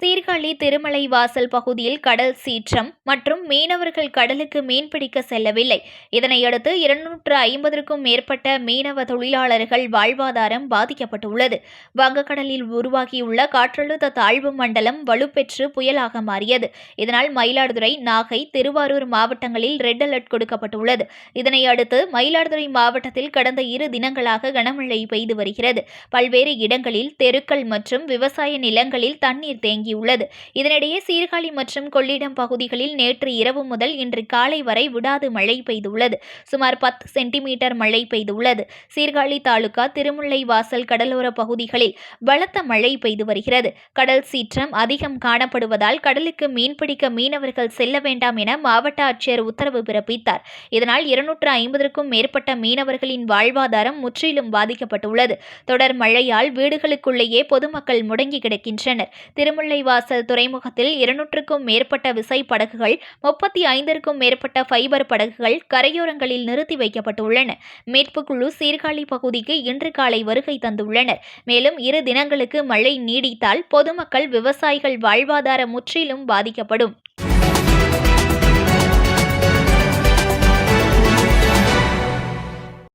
சீர்காழி திருமலை வாசல் பகுதியில் கடல் சீற்றம் மற்றும் மீனவர்கள் கடலுக்கு மீன்பிடிக்க செல்லவில்லை. இதனையடுத்து இருநூற்று ஐம்பதற்கும் மேற்பட்ட மீனவ தொழிலாளர்கள் வாழ்வாதாரம் பாதிக்கப்பட்டுள்ளது. வங்கக்கடலில் உருவாகியுள்ள காற்றழுத்த தாழ்வு மண்டலம் வலுப்பெற்று புயலாக மாறியது. இதனால் மயிலாடுதுறை நாகை திருவாரூர் மாவட்டங்களில் ரெட் அலர்ட் கொடுக்கப்பட்டுள்ளது. இதனையடுத்து மயிலாடுதுறை மாவட்டத்தில் கடந்த இரு தினங்களாக கனமழை பெய்து வருகிறது. பல்வேறு இடங்களில் தெருக்கள் மற்றும் விவசாய நிலங்களில் தண்ணீர் தேங்கி தொடங்கியுள்ளது. இதனிடையே சீர்காழி மற்றும் கொள்ளிடம் பகுதிகளில் நேற்று இரவு முதல் இன்று காலை வரை விடாது மழை பெய்துள்ளது. சுமார் பத்து சென்டிமீட்டர் மழை பெய்துள்ளது. சீர்காழி தாலுகா திருமுல்லை வாசல் கடலோர பகுதிகளில் பலத்த மழை பெய்து வருகிறது. கடல் சீற்றம் அதிகம் காணப்படுவதால் கடலுக்கு மீன்பிடிக்க மீனவர்கள் செல்ல வேண்டாம் என மாவட்ட ஆட்சியர் உத்தரவு பிறப்பித்தார். இதனால் இருநூற்று ஐம்பதற்கும் மேற்பட்ட மீனவர்களின் வாழ்வாதாரம் முற்றிலும் பாதிக்கப்பட்டுள்ளது. தொடர் மழையால் வீடுகளுக்குள்ளேயே பொதுமக்கள் முடங்கி கிடக்கின்றனர். வாசல் துறைமுகத்தில் இருநூற்றுக்கும் மேற்பட்ட விசை படகுகள் முப்பத்தி ஐந்திற்கும் மேற்பட்ட ஃபைபர் படகுகள் கரையோரங்களில் நிறுத்தி வைக்கப்பட்டுள்ளன. மீட்புக் குழு சீர்காழி பகுதிக்கு இன்று காலை வருகை தந்துள்ளனர். மேலும் இரு தினங்களுக்கு மழை நீடித்தால் பொதுமக்கள் விவசாயிகள் வாழ்வாதாரம் முற்றிலும் பாதிக்கப்படும்.